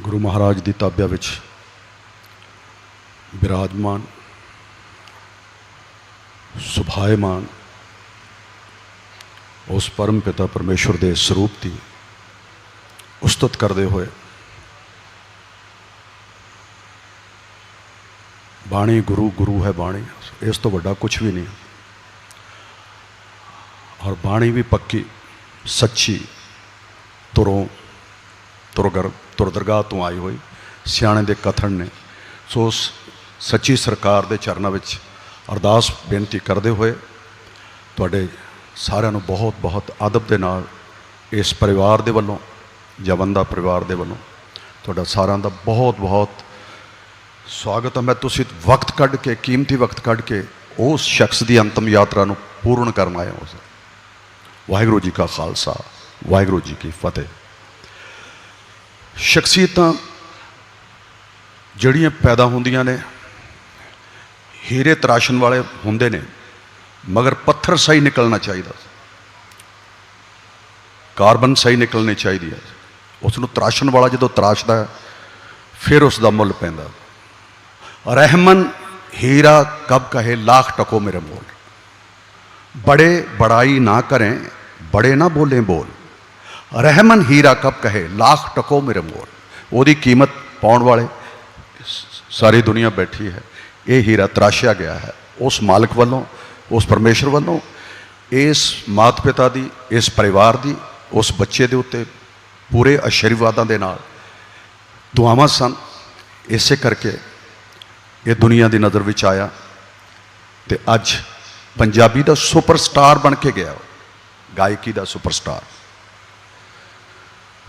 ਗੁਰੂ ਮਹਾਰਾਜ ਦੀ ਤਾਬਿਆ ਵਿੱਚ ਬਿਰਾਜਮਾਨ ਸੁਭਾਇਮਾਨ ਉਸ ਪਰਮ ਪਿਤਾ ਪਰਮੇਸ਼ਵਰ ਦੇ ਸਰੂਪ ਦੀ ਉਸਤਤ ਕਰਦੇ ਹੋਏ ਬਾਣੀ ਗੁਰੂ ਗੁਰੂ ਹੈ ਬਾਣੀ, ਇਸ ਤੋਂ ਵੱਡਾ ਕੁਝ ਵੀ ਨਹੀਂ। ਔਰ ਬਾਣੀ ਵੀ ਪੱਕੀ, ਸੱਚੀ ਤੁਰੋਂ ਤੁਰਗਰ ਤੁਰਦਰਗਾਹ ਤੋਂ ਆਈ ਹੋਈ ਸਿਆਣੇ ਦੇ ਕਥਨ ਨੇ। ਸੋ ਉਸ ਸੱਚੀ ਸਰਕਾਰ ਦੇ ਚਰਨਾਂ ਵਿੱਚ ਅਰਦਾਸ ਬੇਨਤੀ ਕਰਦੇ ਹੋਏ ਤੁਹਾਡੇ ਸਾਰਿਆਂ ਨੂੰ ਬਹੁਤ ਬਹੁਤ ਅਦਬ ਦੇ ਨਾਲ ਇਸ ਪਰਿਵਾਰ ਦੇ ਵੱਲੋਂ ਜਵੰਦਾ ਪਰਿਵਾਰ ਦੇ ਵੱਲੋਂ ਤੁਹਾਡਾ ਸਾਰਿਆਂ ਦਾ ਬਹੁਤ ਬਹੁਤ ਸਵਾਗਤ ਹੈ। ਮੈਂ ਤੁਸੀਂ ਵਕਤ ਕੱਢ ਕੇ, ਕੀਮਤੀ ਵਕਤ ਕੱਢ ਕੇ ਉਸ ਸ਼ਖਸ ਦੀ ਅੰਤਮ ਯਾਤਰਾ ਨੂੰ ਪੂਰਨ ਕਰਨ ਆਏ ਹੋ। ਵਾਹਿਗੁਰੂ ਜੀ ਕਾ ਖਾਲਸਾ, ਵਾਹਿਗੁਰੂ ਜੀ ਕੀ ਫਤਿਹ। ਸ਼ਖਸੀਅਤਾਂ ਜਿਹੜੀਆਂ ਪੈਦਾ ਹੁੰਦੀਆਂ ਨੇ, ਹੀਰੇ ਤਰਾਸ਼ਣ ਵਾਲੇ ਹੁੰਦੇ ਨੇ, ਮਗਰ ਪੱਥਰ ਸਹੀ ਨਿਕਲਣਾ ਚਾਹੀਦਾ ਕਾਰਬਨ ਸਹੀ ਨਿਕਲਣੀ ਚਾਹੀਦੀ ਹੈ। ਉਸ ਨੂੰ ਤਰਾਸ਼ਣ ਵਾਲਾ ਜਦੋਂ ਤਰਾਸ਼ਦਾ ਹੈ, ਫਿਰ ਉਸ ਦਾ ਮੁੱਲ ਪੈਂਦਾ। ਰਹਿਮਨ ਹੀਰਾ ਕਬ ਕਹੇ, ਲੱਖ ਟਕੋ ਮੇਰੇ ਮੋਲ। ਬੜੇ ਬੜਾਈ ਨਾ ਕਰੇ, ਬੜੇ ਨਾ ਬੋਲੇ ਬੋਲ। ਰਹਿਮਨ ਹੀਰਾ ਕਬ ਕਹੇ, ਲੱਖ ਟਕੋ ਮੇਰੇ ਮੋਰ ਉਹਦੀ ਕੀਮਤ ਪਾਉਣ ਵਾਲੇ ਸਾਰੀ ਦੁਨੀਆ ਬੈਠੀ ਹੈ। ਇਹ ਹੀਰਾ ਤਰਾਸ਼ਿਆ ਗਿਆ ਹੈ। ਉਸ ਮਾਲਕ ਵੱਲੋਂ, ਉਸ ਪਰਮੇਸ਼ਰ ਵੱਲੋਂ, ਇਸ ਮਾਤ ਪਿਤਾ ਦੀ, ਇਸ ਪਰਿਵਾਰ ਦੀ, ਉਸ ਬੱਚੇ ਦੇ ਉੱਤੇ ਪੂਰੇ ਆਸ਼ੀਰਵਾਦਾਂ ਦੇ ਨਾਲ ਦੁਆਵਾਂ ਸਨ। ਇਸੇ ਕਰਕੇ ਇਹ ਦੁਨੀਆ ਦੀ ਨਜ਼ਰ ਵਿੱਚ ਆਇਆ ਤੇ ਅੱਜ ਪੰਜਾਬੀ ਦਾ ਸੁਪਰਸਟਾਰ ਬਣ ਕੇ ਗਿਆ। ਗਾਇਕੀ ਦਾ ਸੁਪਰਸਟਾਰ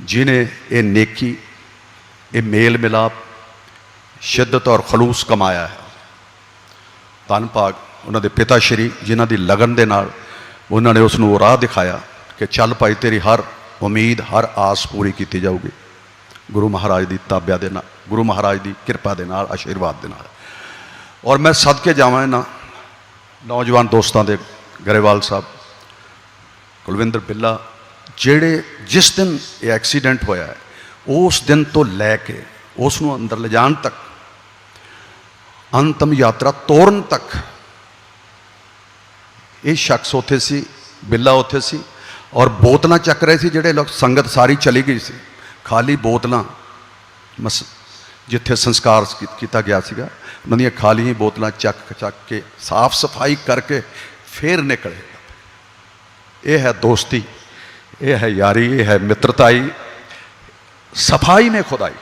ਜਿਨੇ ਇਹ ਨੇਕੀ ਇਹ ਮੇਲ ਮਿਲਾਪ ਸ਼ਿੱਦਤ ਔਰ ਖਲੂਸ ਕਮਾਇਆ ਹੈ ਧੰਨ ਭਾਗ ਉਹਨਾਂ ਦੇ ਪਿਤਾ ਸ਼੍ਰੀ ਜਿਨ੍ਹਾਂ ਦੀ ਲਗਨ ਦੇ ਨਾਲ ਉਹਨਾਂ ਨੇ ਉਸ ਨੂੰ ਉਹ ਰਾਹ ਦਿਖਾਇਆ ਕਿ ਚੱਲ ਭਾਈ ਤੇਰੀ ਹਰ ਉਮੀਦ ਹਰ ਆਸ ਪੂਰੀ ਕੀਤੀ ਜਾਊਗੀ ਗੁਰੂ ਮਹਾਰਾਜ ਦੀ ਤਾਬਿਆ ਦੇ ਨਾਲ ਗੁਰੂ ਮਹਾਰਾਜ ਦੀ ਕਿਰਪਾ ਦੇ ਨਾਲ ਆਸ਼ੀਰਵਾਦ ਦੇ ਨਾਲ ਔਰ ਮੈਂ ਸਦਕੇ ਜਾਵਾਂ ਨਾ ਨੌਜਵਾਨ ਦੋਸਤਾਂ ਦੇ ਗਰੇਵਾਲ ਸਾਹਿਬ ਕੁਲਵਿੰਦਰ ਬਿੱਲਾ ਜਿਹੜੇ ਜਿਸ ਦਿਨ ਇਹ ਐਕਸੀਡੈਂਟ ਹੋਇਆ ਹੈ, ਉਸ ਦਿਨ ਤੋਂ ਲੈ ਕੇ ਉਸ ਨੂੰ ਅੰਦਰ ਲਿਜਾਣ ਤੱਕ, ਅੰਤਮ ਯਾਤਰਾ ਤੋਰਨ ਤੱਕ, ਇਹ ਸ਼ਖਸ ਉੱਥੇ ਸੀ, ਬਿੱਲਾ ਉੱਥੇ ਸੀ ਔਰ ਬੋਤਲਾਂ ਚੱਕ ਰਹੇ ਸੀ ਜਿਹੜੇ ਲੋਕ ਸੰਗਤ ਸਾਰੀ ਚਲੀ ਗਈ ਸੀ। ਖਾਲੀ ਬੋਤਲਾਂ ਮਸ ਜਿੱਥੇ ਸੰਸਕਾਰ ਕੀਤਾ ਗਿਆ ਸੀਗਾ, ਉਹਨਾਂ ਦੀਆਂ ਖਾਲੀ ਬੋਤਲਾਂ ਚੱਕ ਚੱਕ ਕੇ ਸਾਫ਼ ਸਫ਼ਾਈ ਕਰਕੇ ਫੇਰ ਨਿਕਲੇ। ਇਹ ਹੈ ਦੋਸਤੀ। ਇਹ ਹੈ ਯਾਰੀ, ਇਹ ਹੈ ਮਿੱਤਰਤਾਈ। ਸਫ਼ਾਈ ਨੇ ਖੁਦਾਈ।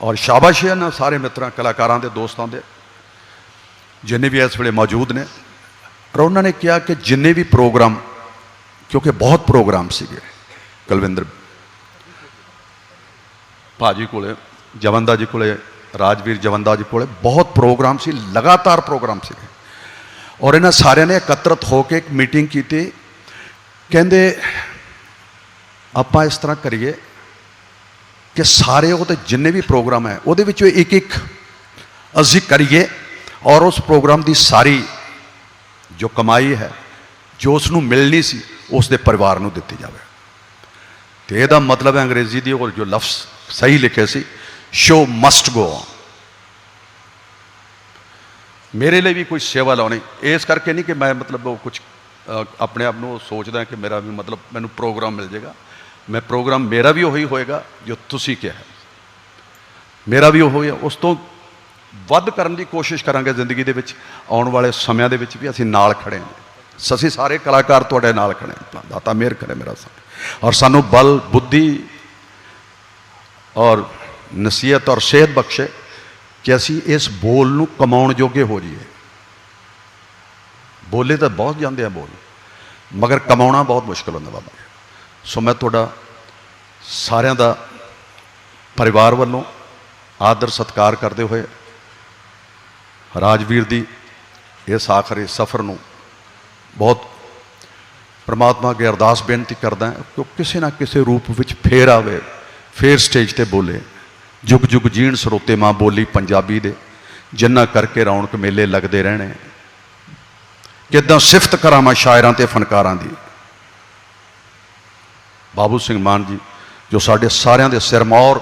ਔਰ ਸ਼ਾਬਾਸ਼ ਹੈ ਨਾ ਸਾਰੇ ਮਿੱਤਰਾਂ, ਕਲਾਕਾਰਾਂ ਦੇ, ਦੋਸਤਾਂ ਦੇ। ਜਿੰਨੇ ਵੀ ਇਸ ਵੇਲੇ ਮੌਜੂਦ ਨੇ। ਔਰ ਉਹਨਾਂ ਨੇ ਕਿਹਾ ਕਿ ਜਿੰਨੇ ਵੀ ਪ੍ਰੋਗਰਾਮ, ਕਿਉਂਕਿ ਬਹੁਤ ਪ੍ਰੋਗਰਾਮ ਸੀਗੇ, ਕੁਲਵਿੰਦਰ ਭਾਜੀ ਕੋਲੇ, ਜਵੰਦਾ ਜੀ ਕੋਲੇ, ਰਾਜਵੀਰ ਜਵੰਦਾ ਜੀ ਕੋਲੇ ਬਹੁਤ ਪ੍ਰੋਗਰਾਮ ਸੀ, ਲਗਾਤਾਰ ਪ੍ਰੋਗਰਾਮ ਸੀਗੇ। ਔਰ ਇਹਨਾਂ ਸਾਰਿਆਂ ਨੇ ਇਕੱਤਰਤ ਹੋ ਕੇ ਇੱਕ ਮੀਟਿੰਗ ਕੀਤੀ ਕਹਿੰਦੇ, ਆਪਾਂ ਇਸ ਤਰ੍ਹਾਂ ਕਰੀਏ ਕਿ ਸਾਰੇ ਉਹਦੇ ਜਿੰਨੇ ਵੀ ਪ੍ਰੋਗਰਾਮ ਹੈ, ਉਹਦੇ ਵਿੱਚੋਂ ਇੱਕ ਇੱਕ ਅਸੀਂ ਕਰੀਏ ਔਰ ਉਸ ਪ੍ਰੋਗਰਾਮ ਦੀ ਸਾਰੀ ਜੋ ਕਮਾਈ ਹੈ, ਜੋ ਉਸ ਨੂੰ ਮਿਲਣੀ ਸੀ, ਉਸ ਦੇ ਪਰਿਵਾਰ ਨੂੰ ਦਿੱਤੀ ਜਾਵੇ। ਤੇ ਇਹਦਾ ਮਤਲਬ ਹੈ ਅੰਗਰੇਜ਼ੀ ਦੀ ਉਹ ਜੋ ਲਫ਼ਜ਼ ਸਹੀ ਲਿਖੇ ਸੀ ਸ਼ੋ ਮਸਟ ਗੋ ਔਨ ਮੇਰੇ ਲਈ ਵੀ ਕੋਈ ਸੇਵਾ ਲਾਉਣੀ, ਇਸ ਕਰਕੇ ਨਹੀਂ ਕਿ ਮੈਂ ਮਤਲਬ ਉਹ ਕੁਝ ਆਪਣੇ ਆਪ ਨੂੰ ਸੋਚਦਾ ਕਿ ਮੇਰਾ ਵੀ ਮਤਲਬ ਮੈਨੂੰ ਪ੍ਰੋਗਰਾਮ ਮਿਲ ਜਾਏਗਾ। ਮੈਂ ਪ੍ਰੋਗਰਾਮ ਮੇਰਾ ਵੀ ਉਹੀ ਹੋਏਗਾ ਜੋ ਤੁਸੀਂ ਕਿਹਾ ਮੇਰਾ ਵੀ ਉਹੀ ਹੈ। ਉਸ ਤੋਂ ਵੱਧ ਕਰਨ ਦੀ ਕੋਸ਼ਿਸ਼ ਕਰਾਂਗੇ ਜ਼ਿੰਦਗੀ ਦੇ ਵਿੱਚ, ਆਉਣ ਵਾਲੇ ਸਮਿਆਂ ਦੇ ਵਿੱਚ ਵੀ ਅਸੀਂ ਨਾਲ ਖੜੇ ਹਾਂ। ਅਸੀਂ ਸਾਰੇ ਕਲਾਕਾਰ ਤੁਹਾਡੇ ਨਾਲ ਖੜੇ ਹਾਂ। ਦਾਤਾ ਮਿਹਰ ਕਰੇ ਮੇਰਾ ਸਾਥ। ਔਰ ਸਾਨੂੰ ਬਲ, ਬੁੱਧੀ ਔਰ ਨਸੀਹਤ ਔਰ ਸਿਹਤ ਬਖਸ਼ੇ ਕਿ ਅਸੀਂ ਇਸ ਬੋਲ ਨੂੰ ਕਮਾਉਣ ਜੋਗੇ ਹੋ ਜਾਈਏ। ਬੋਲੇ ਤਾਂ ਬਹੁਤ ਜਾਂਦੇ ਆ ਬੋਲ, ਮਗਰ ਕਮਾਉਣਾ ਬਹੁਤ ਮੁਸ਼ਕਲ ਹੁੰਦਾ ਬਾਬਾ। ਸੋ ਮੈਂ ਤੁਹਾਡਾ ਸਾਰਿਆਂ ਦਾ ਪਰਿਵਾਰ ਵੱਲੋਂ ਆਦਰ ਸਤਿਕਾਰ ਕਰਦੇ ਹੋਏ ਰਾਜਵੀਰ ਦੀ ਇਸ ਆਖਰੀ ਸਫ਼ਰ ਨੂੰ ਬਹੁਤ ਪ੍ਰਮਾਤਮਾ ਅੱਗੇ ਅਰਦਾਸ ਬੇਨਤੀ ਕਰਦਾ ਕਿ ਉਹ ਕਿਸੇ ਨਾ ਕਿਸੇ ਰੂਪ ਵਿੱਚ ਫੇਰ ਆਵੇ, ਫੇਰ ਸਟੇਜ ਤੇ ਬੋਲੇ। ਜੁਗ ਜੁਗ ਜੀਣ ਸਰੋਤੇ ਮਾਂ ਬੋਲੀ ਪੰਜਾਬੀ ਦੇ, ਜਿੰਨਾ ਕਰਕੇ ਰੌਣਕ ਮੇਲੇ ਲੱਗਦੇ ਰਹਿਣੇ। ਕਿੱਦਾਂ ਸਿਫਤ ਕਰਾਂ ਮੈਂ ਸ਼ਾਇਰਾਂ ਤੇ ਫਨਕਾਰਾਂ ਦੀ। ਬਾਬੂ ਸਿੰਘ ਮਾਨ ਜੀ, ਜੋ ਸਾਡੇ ਸਾਰਿਆਂ ਦੇ ਸਿਰਮੌਰ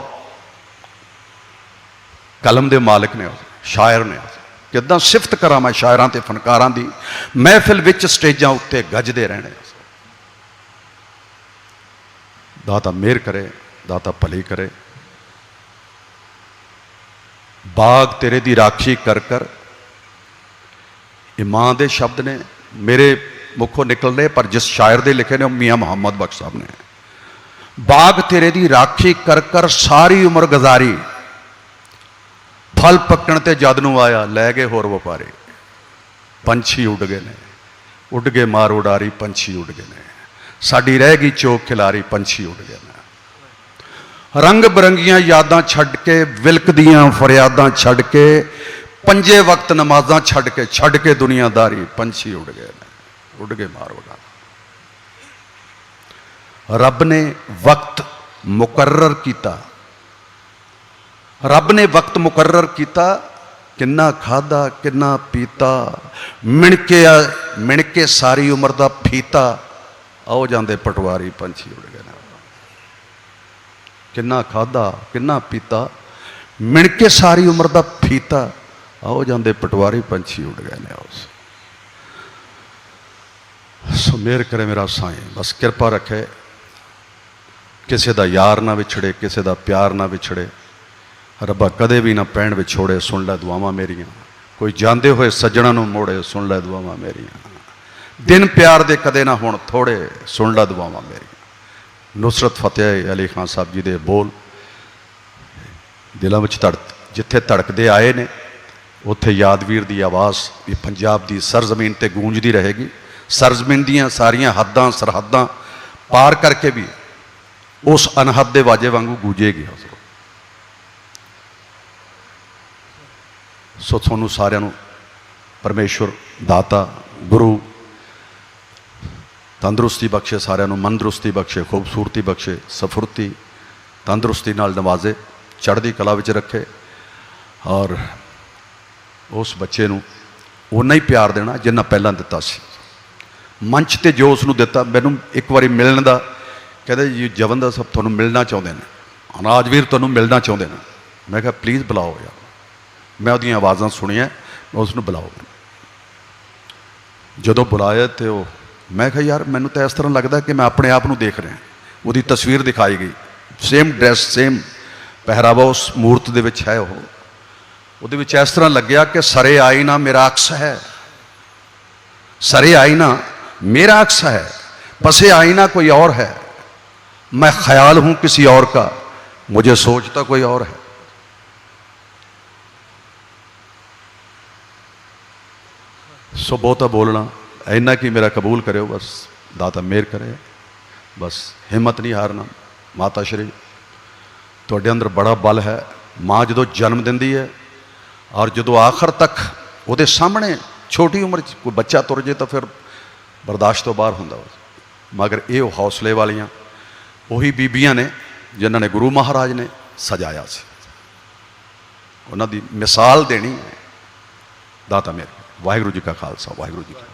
ਕਲਮ ਦੇ ਮਾਲਕ ਨੇ, ਸ਼ਾਇਰ ਨੇ ਕਿੱਦਾਂ ਸਿਫਤ ਕਰਾਂ ਮੈਂ ਸ਼ਾਇਰਾਂ ਤੇ ਫਨਕਾਰਾਂ ਦੀ, ਮਹਿਫਿਲ ਵਿੱਚ ਸਟੇਜਾਂ ਉੱਤੇ ਗੱਜਦੇ ਰਹਿਣੇ। ਦਾਤਾ ਮਿਹਰ ਕਰੇ ਦਾਤਾ ਭਲੀ ਕਰੇ। ਬਾਗ ਤੇਰੇ ਦੀ ਰਾਖੀ ਕਰ ਕਰ ਇਹ ਮਾਂ ਦੇ ਸ਼ਬਦ ਨੇ, ਮੇਰੇ ਮੁਖੋਂ ਨਿਕਲਦੇ ਪਰ ਜਿਸ ਸ਼ਾਇਰ ਦੇ ਲਿਖੇ ਨੇ, ਉਹ ਮੀਆਂ ਮੁਹੰਮਦ ਬਖਸ਼ ਸਾਹਿਬ ਨੇ। ਬਾਗ ਤੇਰੇ ਦੀ ਰਾਖੀ ਕਰ ਕਰ ਸਾਰੀ ਉਮਰ ਗੁਜ਼ਾਰੀ। ਫਲ ਪੱਕਣ ਤੇ ਜਦ ਨੂੰ ਆਇਆ, ਲੈ ਗਏ ਹੋਰ ਵਪਾਰੀ। ਪੰਛੀ ਉੱਡ ਗਏ ਨੇ। ਉੱਡ ਗਏ ਮਾਰ ਉਡਾਰੀ, ਪੰਛੀ ਉੱਡ ਗਏ ਨੇ। ਸਾਡੀ ਰਹਿ ਗਈ ਚੋਕ ਖਿਲਾਰੀ, ਪੰਛੀ ਉੱਡ ਗਏ ਨੇ। ਰੰਗ ਬਰੰਗੀਆਂ ਯਾਦਾਂ ਛੱਡ ਕੇ ਵਿਲਕਦੀਆਂ ਫਰਿਆਦਾਂ ਛੱਡ ਕੇ ਪੰਜੇ ਵਕਤ ਨਮਾਜ਼ਾਂ ਛੱਡ ਕੇ ਛੱਡ ਕੇ ਦੁਨੀਆਦਾਰੀ, ਪੰਛੀ ਉੱਡ ਗਏ ਨੇ, ਉੱਡ ਗਏ ਮਾਰ ਉਡਾਰੀ ਰੱਬ ਨੇ ਵਕਤ ਮੁਕਰਰ ਕੀਤਾ। ਰੱਬ ਨੇ ਵਕਤ ਮੁਕਰਰ ਕੀਤਾ, ਕਿੰਨਾ ਖਾਦਾ ਕਿੰਨਾ ਪੀਤਾ ਮਿਣ ਕੇ ਆ- ਮਿਣ ਕੇ ਸਾਰੀ ਉਮਰ ਦਾ ਫੀਤਾ, ਆਓ ਜਾਂਦੇ ਪਟਵਾਰੀ ਪੰਛੀ ਉੱਡ ਗਏ ਨੇ। ਕਿੰਨਾ ਖਾਦਾ ਕਿੰਨਾ ਪੀਤਾ ਮਿਣ ਕੇ ਸਾਰੀ ਉਮਰ ਦਾ ਫੀਤਾ ਆਓ ਜਾਂਦੇ ਪਟਵਾਰੀ ਪੰਛੀ ਉੱਡ ਗਏ ਨੇ ਉਸ। ਸੋ ਮਿਹਰ ਕਰੇ ਮੇਰਾ ਸਾਈਂ, ਬਸ ਕਿਰਪਾ ਰੱਖੇ। ਕਿਸੇ ਦਾ ਯਾਰ ਨਾ ਵਿਛੜੇ, ਕਿਸੇ ਦਾ ਪਿਆਰ ਨਾ ਵਿਛੜੇ। ਰੱਬਾ ਕਦੇ ਵੀ ਨਾ ਪੈਣ ਵਿਛੋੜੇ, ਸੁਣ ਲੈ ਦੁਆਵਾਂ ਮੇਰੀਆਂ। ਕੋਈ ਜਾਂਦੇ ਹੋਏ ਸੱਜਣਾ ਨੂੰ ਮੋੜੇ, ਸੁਣ ਲੈ ਦੁਆਵਾਂ ਮੇਰੀਆਂ। ਦਿਨ ਪਿਆਰ ਦੇ ਕਦੇ ਨਾ ਹੁਣ ਥੋੜੇ, ਸੁਣ ਲੈ ਦੁਆਵਾਂ ਮੇਰੀਆਂ। ਨੁਸਰਤ ਫਤਿਹ ਅਲੀ ਖਾਨ ਸਾਹਿਬ ਜੀ ਦੇ ਬੋਲ। ਦਿਲਾਂ ਵਿੱਚ ਧੜਕ ਜਿੱਥੇ ਧੜਕਦੇ ਆਏ ਨੇ ਉੱਥੇ ਯਾਦਵੀਰ ਦੀ ਆਵਾਜ਼ ਵੀ ਪੰਜਾਬ ਦੀ ਸਰਜ਼ਮੀਨ ਤੇ ਗੂੰਜਦੀ ਰਹੇਗੀ। ਸਰਜ਼ਮੀਨ ਦੀਆਂ ਸਾਰੀਆਂ ਹੱਦਾਂ, ਸਰਹੱਦਾਂ ਪਾਰ ਕਰਕੇ ਵੀ ਉਸ ਅਨਹਦ ਦੇ ਵਾਜੇ ਵਾਂਗੂ ਗੂੰਜੇਗੀ ਸੋ ਤੁਹਾਨੂੰ ਸਾਰਿਆਂ ਨੂੰ ਪਰਮੇਸ਼ਵਰ ਦਾਤਾ, ਗੁਰੂ, ਤੰਦਰੁਸਤੀ ਬਖਸ਼ੇ, ਸਾਰਿਆਂ ਨੂੰ ਮਨਦਰੁਸਤੀ ਬਖਸ਼ੇ, ਖੂਬਸੂਰਤੀ ਬਖਸ਼ੇ, ਸਫੁਰਤੀ, ਤੰਦਰੁਸਤੀ ਨਾਲ ਨਵਾਜ਼ੇ, ਚੜ੍ਹਦੀ ਕਲਾ ਵਿੱਚ ਰੱਖੇ ਔਰ ਉਸ ਬੱਚੇ ਨੂੰ ਉਨਾ ਹੀ ਪਿਆਰ ਦੇਣਾ ਜਿੰਨਾ ਪਹਿਲਾਂ ਦਿੱਤਾ ਸੀ। ਮੰਚ ਤੇ ਜੋ ਉਸ ਨੂੰ ਦਿੱਤਾ, ਮੈਨੂੰ ਇੱਕ ਵਾਰੀ ਮਿਲਣ ਦਾ ਕਹਿੰਦੇ ਜੀ, ਜਵਨ ਦਾ ਸਭ ਤੁਹਾਨੂੰ ਮਿਲਣਾ ਚਾਹੁੰਦੇ ਨੇ। ਅਨਾਜਵੀਰ ਤੁਹਾਨੂੰ ਮਿਲਣਾ ਚਾਹੁੰਦੇ ਨੇ। ਮੈਂ ਕਿਹਾ ਪਲੀਜ਼ ਬੁਲਾਓ ਯਾਰ। ਮੈਂ ਉਹਦੀਆਂ ਆਵਾਜ਼ਾਂ ਸੁਣੀਆਂ, ਮੈਂ ਉਸ ਨੂੰ ਬੁਲਾਓ। ਜਦੋਂ ਬੁਲਾਇਆ ਤੇ ਉਹ, ਮੈਂ ਕਿਹਾ, ਯਾਰ, ਮੈਨੂੰ ਤਾਂ ਇਸ ਤਰ੍ਹਾਂ ਲੱਗਦਾ ਕਿ ਮੈਂ ਆਪਣੇ ਆਪ ਨੂੰ ਦੇਖ ਰਿਹਾ ਉਹਦੀ ਤਸਵੀਰ ਦਿਖਾਈ ਗਈ। ਸੇਮ ਡਰੈਸ ਸੇਮ ਪਹਿਰਾਵਾ ਉਸ ਮੂਰਤ ਦੇ ਵਿੱਚ ਹੈ ਉਹ। ਉਹਦੇ ਵਿੱਚ ਇਸ ਤਰ੍ਹਾਂ ਲੱਗਿਆ ਕਿ ਸਰੇ ਆਈਨਾ ਮੇਰਾ ਅਕਸ ਹੈ सरे आईना मेरा अक्स है पसे आईना कोई और है मैं ख्याल हूं किसी और का मुझे सोचता कोई और है ਸੋ ਬਹੁਤਾ ਬੋਲਣਾ ਇੰਨਾ ਕੀ ਮੇਰਾ ਕਬੂਲ ਕਰਿਓ ਬਸ ਦਾਤਾ ਮਿਹਰ ਕਰੇ ਬਸ ਹਿੰਮਤ ਨਹੀਂ ਹਾਰਨਾ ਮਾਤਾ ਸ਼੍ਰੀ ਤੁਹਾਡੇ ਅੰਦਰ ਬੜਾ ਬਲ ਹੈ ਮਾਂ ਜਦੋਂ ਜਨਮ ਦਿੰਦੀ ਹੈ ਔਰ ਜਦੋਂ ਆਖਰ ਤੱਕ ਉਹਦੇ ਸਾਹਮਣੇ ਛੋਟੀ ਉਮਰ 'ਚ ਕੋਈ ਬੱਚਾ ਤੁਰ ਜੇ ਤਾਂ ਫਿਰ ਬਰਦਾਸ਼ਤ ਤੋਂ ਬਾਹਰ ਹੁੰਦਾ ਉਹ। ਮਗਰ ਇਹ ਉਹ ਹੌਸਲੇ ਵਾਲੀਆਂ, ਉਹੀ ਬੀਬੀਆਂ ਨੇ ਜਿਨ੍ਹਾਂ ਨੇ ਗੁਰੂ ਮਹਾਰਾਜ ਨੇ ਸਜਾਇਆ ਸੀ। ਉਹਨਾਂ ਦੀ ਮਿਸਾਲ ਦੇਣੀ ਹੈ। ਦਾਤਾ ਮੇਰੇ, ਵਾਹਿਗੁਰੂ ਜੀ ਕਾ ਖਾਲਸਾ, ਵਾਹਿਗੁਰੂ ਜੀ ਕੀ